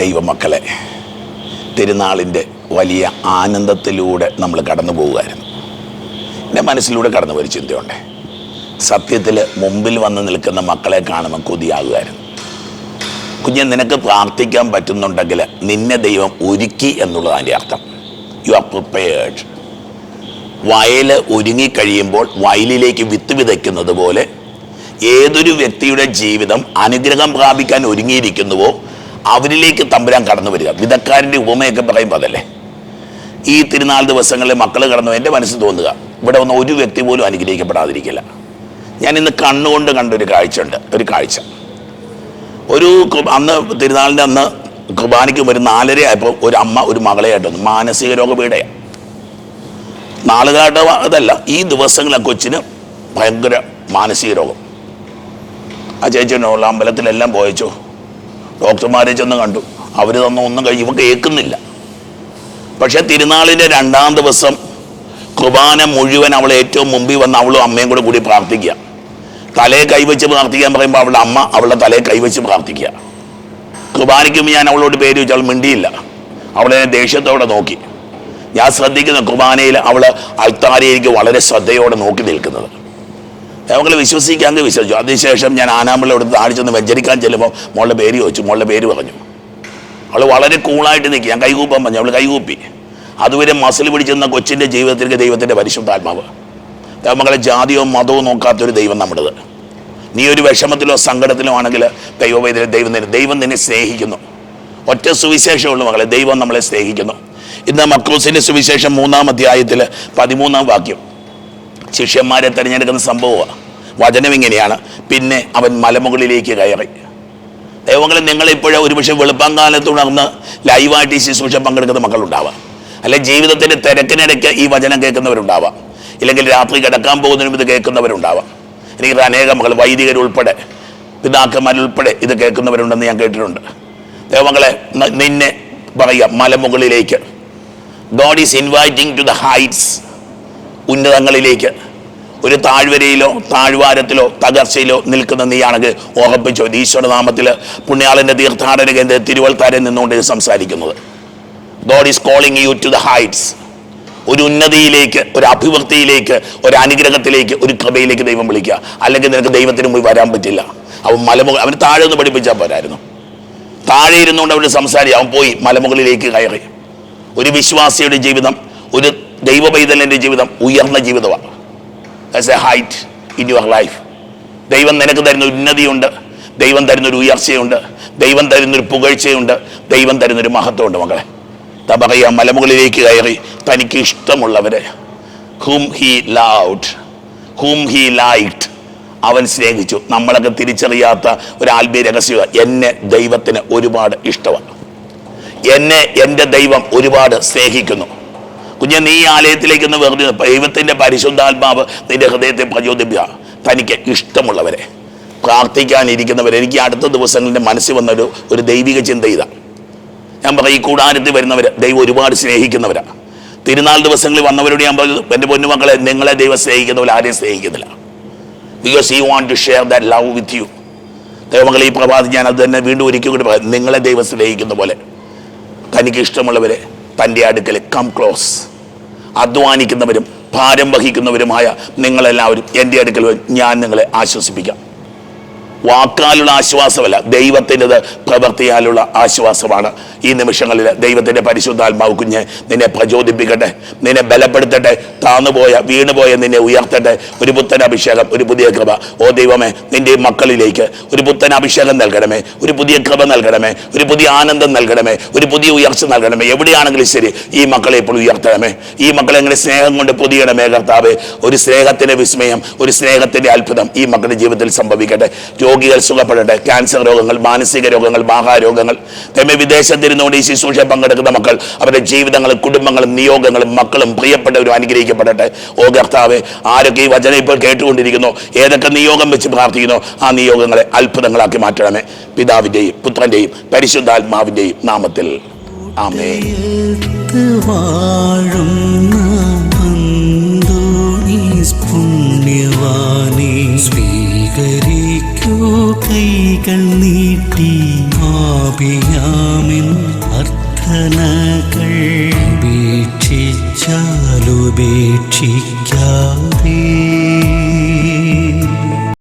ദൈവമക്കളെ തിരുനാളിന്റെ വലിയ ആനന്ദത്തിലൂടെ നമ്മൾ കടന്നു പോവുകയായിരുന്നു എന്റെ മനസ്സിലൂടെ കടന്നു പോയൊരു ചിന്തയുണ്ട്. സത്യത്തിൽ മുമ്പിൽ വന്ന് നിൽക്കുന്ന മക്കളെ കാണുമ്പോൾ കൊതിയാകുമായിരുന്നു കുഞ്ഞെ നിനക്ക് പ്രാർത്ഥിക്കാൻ പറ്റുന്നുണ്ടെങ്കിൽ നിന്നെ ദൈവം ഒരുക്കി എന്നുള്ളതാണ് അർത്ഥം. യു ആർ പ്രിപ്പയേർഡ് വയൽ ഒരുങ്ങിക്കഴിയുമ്പോൾ വയലിലേക്ക് വിത്ത് വിതയ്ക്കുന്നത് പോലെ ഏതൊരു വ്യക്തിയുടെ ജീവിതം അനുഗ്രഹം പ്രാപിക്കാൻ ഒരുങ്ങിയിരിക്കുന്നുവോ അവരിലേക്ക് തമ്പുരാൻ കടന്നു വരിക. വിധക്കാരന്റെ ഉപമയൊക്കെ പറയുമ്പോൾ അതല്ലേ? ഈ തിരുനാൾ ദിവസങ്ങളിൽ മക്കൾ കടന്നു എന്റെ മനസ്സ് തോന്നുക. ഇവിടെ വന്ന ഒരു വ്യക്തി പോലും അനുഗ്രഹിക്കപ്പെടാതിരിക്കില്ല. ഞാൻ ഇന്ന് കണ്ണുകൊണ്ട് കണ്ടൊരു കാഴ്ചയുണ്ട്. ഒരു കാഴ്ച. ഒരു അന്ന് തിരുനാളിന്റെ അന്ന് കുർബാനയ്ക്ക് വരും നാലര ആയപ്പോൾ ഒരു അമ്മ ഒരു മകളെ ആയിട്ട് മാനസിക രോഗപീഠയാണ് നാളുകാരുടെ അതല്ല ഈ ദിവസങ്ങളെ കൊച്ചിന് ഭയങ്കര മാനസിക രോഗം. ആ ചേച്ചിയുള്ള അമ്പലത്തിലെല്ലാം പോയച്ചോ? ഡോക്ടർമാരെ ചെന്ന് കണ്ടു. അവർ തന്ന ഒന്നും കഴി ഇവ കേൾക്കുന്നില്ല. പക്ഷെ തിരുനാളിന്റെ രണ്ടാം ദിവസം കുർബാന മുഴുവൻ അവൾ ഏറ്റവും മുമ്പിൽ വന്ന് അവളും അമ്മയും കൂടെ കൂടി പ്രാർത്ഥിക്കുക. തലയെ കൈവച്ച് പ്രാർത്ഥിക്കാൻ പറയുമ്പോൾ അവളുടെ അമ്മ അവളുടെ തലയെ കൈവച്ച് പ്രാർത്ഥിക്കുക. കുർബാനയ്ക്ക് ഞാൻ അവളോട് പേര് വെച്ചാൽ മിണ്ടിയില്ല. അവളെ ദേഷ്യത്തോടെ നോക്കി. ഞാൻ ശ്രദ്ധിക്കുന്ന കുർബാനയിൽ അവൾ അൾത്താരയിലേക്ക് വളരെ ശ്രദ്ധയോടെ നോക്കി നിൽക്കുന്നത്. ഞങ്ങൾ വിശ്വസിക്കാൻ വിശ്വസിച്ചു. അതിനുശേഷം ഞാൻ ആനാമ്പള്ളി എടുത്ത് താഴെ വെഞ്ചരിക്കാൻ ചെല്ലുമ്പോൾ മോളുടെ പേര് ചോദിച്ചു. മോളുടെ പേര് പറഞ്ഞു. അവൾ വളരെ കൂളായിട്ട് നിൽക്കി ഞാൻ കൈകൂപ്പാൻ പറഞ്ഞു. അവൾ കൈകൂപ്പി. അതുവരെ മസിൽ പിടിച്ചിരുന്ന കൊച്ചിന്റെ ജീവിതത്തിലേക്ക് ദൈവത്തിന്റെ പരിശുദ്ധാത്മാവ്. മകളെ ജാതിയോ മതമോ നോക്കാത്തൊരു ദൈവം നമ്മുടേത്. നീ ഒരു വിഷമത്തിലോ സങ്കടത്തിലോ ആണെങ്കിൽ ദൈവവേദന ദൈവം തന്നെ ദൈവം നിന്നെ സ്നേഹിക്കുന്നു. ഒറ്റ സുവിശേഷമുള്ള മകളെ. ദൈവം നമ്മളെ സ്നേഹിക്കുന്നു. ഇന്ന് മക്രൂസിന്റെ സുവിശേഷം മൂന്നാം അധ്യായത്തിൽ പതിമൂന്നാം വാക്യം. ശിഷ്യന്മാരെ തിരഞ്ഞെടുക്കുന്ന സംഭവമാണ്. വചനം ഇങ്ങനെയാണ്. പിന്നെ അവൻ മലമുകളിലേക്ക് കയറി. ദൈവങ്ങളെ നിങ്ങളിപ്പോഴും ഒരുപക്ഷെ വെളുപ്പാങ്കാലത്തുണർന്ന് ലൈവായിട്ട് ഈ ശുശ്രൂഷ പങ്കെടുക്കുന്ന മക്കളുണ്ടാവാം. അല്ലെ ജീവിതത്തിന്റെ തിരക്കിനിടയ്ക്ക് ഈ വചനം കേൾക്കുന്നവരുണ്ടാവാം. ഇല്ലെങ്കിൽ രാത്രി കിടക്കാൻ പോകുന്നതിനും ഇത് കേൾക്കുന്നവരുണ്ടാവാം. എനിക്ക് അനേകം മക്കൾ വൈദികരുൾപ്പെടെ പിതാക്കന്മാരുൾപ്പെടെ ഇത് കേൾക്കുന്നവരുണ്ടെന്ന് ഞാൻ കേട്ടിട്ടുണ്ട്. ദൈവങ്ങളെ നിന്നെ പറയുക മലമുകളിലേക്ക്. God is inviting to the heights ഉന്നതങ്ങളിലേക്ക്. ഒരു താഴ്വരയിലോ താഴ്വാരത്തിലോ തകർച്ചയിലോ നിൽക്കുന്ന നീയാണെങ്കിൽ ഓർപ്പിച്ചോ ഈശ്വരനാമത്തിൽ ഈശ്വര നാമത്തിൽ പുണ്യാളന്റെ തീർത്ഥാടന കേന്ദ്ര തിരുവൾത്താരെ നിന്നുകൊണ്ട് ഇത് സംസാരിക്കുന്നത്. God is calling you to the heights ഒരു ഉന്നതിയിലേക്ക് ഒരു അഭിവൃദ്ധിയിലേക്ക് ഒരു അനുഗ്രഹത്തിലേക്ക് ഒരു കൃപയിലേക്ക് ദൈവം വിളിക്കുക. അല്ലെങ്കിൽ നിനക്ക് ദൈവത്തിന് മുമ്പ് വരാൻ പറ്റില്ല. അവൻ മലമുകൾ അവന് താഴെ ഒന്ന് പഠിപ്പിച്ചാൽ പോരായിരുന്നു. താഴെ ഇരുന്നുകൊണ്ട് അവന് സംസാരിക്കും. അവൻ പോയി മലമുകളിലേക്ക് കയറി. ഒരു വിശ്വാസിയുടെ ജീവിതം ഒരു ദൈവ പൈതലിന്റെ ജീവിതം ഉയർന്ന ജീവിതമാണ്. As a height in your life ദൈവം നിനക്ക് തരുന്ന ഉന്നതിയുണ്ട്. ദൈവം തരുന്നൊരു ഉയർച്ചയുണ്ട്. ദൈവം തരുന്നൊരു പുകഴ്ചയുണ്ട്. ദൈവം തരുന്നൊരു മഹത്വമുണ്ട് മകളെ എന്താ മലമുകളിലേക്ക് കയറി തനിക്ക് ഇഷ്ടമുള്ളവരെ whom he loved whom he liked അവൻ സ്നേഹിച്ചു. നമ്മളൊക്കെ തിരിച്ചറിയാത്ത ഒരു ആത്മീയ രഹസ്യം എന്നെ ദൈവത്തിന് ഒരുപാട് ഇഷ്ടമാണ്. എന്നെ എന്റെ ദൈവം ഒരുപാട് സ്നേഹിക്കുന്നു. കുഞ്ഞെ നീ ആലയത്തിലേക്ക് ഒന്ന് നിന്ന്. ദൈവത്തിന്റെ പരിശുദ്ധാത്മാവ് നിന്റെ ഹൃദയത്തെ പ്രചോദിപ്പിക്കുക. തനിക്ക് ഇഷ്ടമുള്ളവരെ പ്രാർത്ഥിക്കാനിരിക്കുന്നവരെ. എനിക്ക് അടുത്ത ദിവസങ്ങളുടെ മനസ്സിൽ വന്നൊരു ഒരു ദൈവിക ചിന്ത ഇതാ. ഞാൻ പറയും ഈ കൂടാരത്തിൽ വരുന്നവർ ദൈവം ഒരുപാട് സ്നേഹിക്കുന്നവരാണ് തിരുനാൾ ദിവസങ്ങളിൽ വന്നവരോട് ഞാൻ പറഞ്ഞു എന്റെ പൊന്നുമക്കളെ നിങ്ങളെ ദൈവം സ്നേഹിക്കുന്നവർ ആരെയും സ്നേഹിക്കുന്നില്ല. Because you want to share that love with you ദൈവങ്ങൾ ഈ പ്രഭാതം ഞാൻ അത് തന്നെ വീണ്ടും ഒരിക്കൽ കൂടി പറയാം. നിങ്ങളെ ദൈവം സ്നേഹിക്കുന്ന പോലെ തനിക്ക് ഇഷ്ടമുള്ളവരെ തന്റെ അടുക്കൽ കം ക്ലോസ് അധ്വാനിക്കുന്നവരും ഭാരം വഹിക്കുന്നവരുമായ നിങ്ങളെല്ലാവരും എന്റെ അടുക്കൽ. ഞാൻ നിങ്ങളെ ആശ്വസിപ്പിക്കാം. വാക്കാലുള്ള ആശ്വാസമല്ല ദൈവത്തിന്റെത് പ്രവൃത്തിയാലുള്ള ആശ്വാസമാണ്. ഈ നിമിഷങ്ങളിൽ ദൈവത്തിന്റെ പരിശുദ്ധാത്മാവ് കുഞ്ഞ് നിന്നെ പ്രചോദിപ്പിക്കട്ടെ നിന്നെ ബലപ്പെടുത്തട്ടെ താന്നുപോയ വീണുപോയ നിന്നെ ഉയർത്തട്ടെ. ഒരു പുത്തൻ അഭിഷേകം ഒരു പുതിയ കൃപ. ഓ ദൈവമേ നിന്റെ ഈ മക്കളിലേക്ക് ഒരു പുത്തൻ അഭിഷേകം നൽകണമേ ഒരു പുതിയ കൃപ നൽകണമേ ഒരു പുതിയ ആനന്ദം നൽകണമേ ഒരു പുതിയ ഉയർച്ച നൽകണമേ. എവിടെയാണെങ്കിലും ശരി ഈ മക്കളെ ഇപ്പോൾ ഉയർത്തണമേ. ഈ മക്കളെ എങ്ങനെ സ്നേഹം കൊണ്ട് പൊതിയണമേ കർത്താവേ. ഒരു സ്നേഹത്തിന്റെ വിസ്മയം ഒരു സ്നേഹത്തിന്റെ അത്ഭുതം ഈ മക്കളുടെ ജീവിതത്തിൽ സംഭവിക്കട്ടെ. രോഗികൾ സുഖപ്പെടട്ടെ. ക്യാൻസർ രോഗങ്ങൾ മാനസിക രോഗങ്ങൾ മാഹാരോഗങ്ങൾ തെമ്മ വിദേശത്തിരുന്നുകൊണ്ട് ഈ ശുശ്രൂഷ പങ്കെടുക്കുന്ന മക്കൾ അവരുടെ ജീവിതങ്ങളും കുടുംബങ്ങളും നിയോഗങ്ങളും മക്കളും പ്രിയപ്പെട്ടവരും അനുഗ്രഹിക്കപ്പെടട്ടെ. ഓ കർത്താവെ ആരൊക്കെ ഈ വചനം ഇപ്പോൾ കേട്ടുകൊണ്ടിരിക്കുന്നു ഏതൊക്കെ നിയോഗം വെച്ച് പ്രാർത്ഥിക്കുന്നു ആ നിയോഗങ്ങളെ അത്ഭുതങ്ങളാക്കി മാറ്റണമേ. പിതാവിന്റെയും പുത്രന്റെയും പരിശുദ്ധാത്മാവിന്റെയും നാമത്തിൽ. ആമേ ീ കൈകൾ നീട്ടി ആപിയാമിൻ അർത്ഥനകൾ ഉപേക്ഷിച്ചാലുപേക്ഷിക്കാ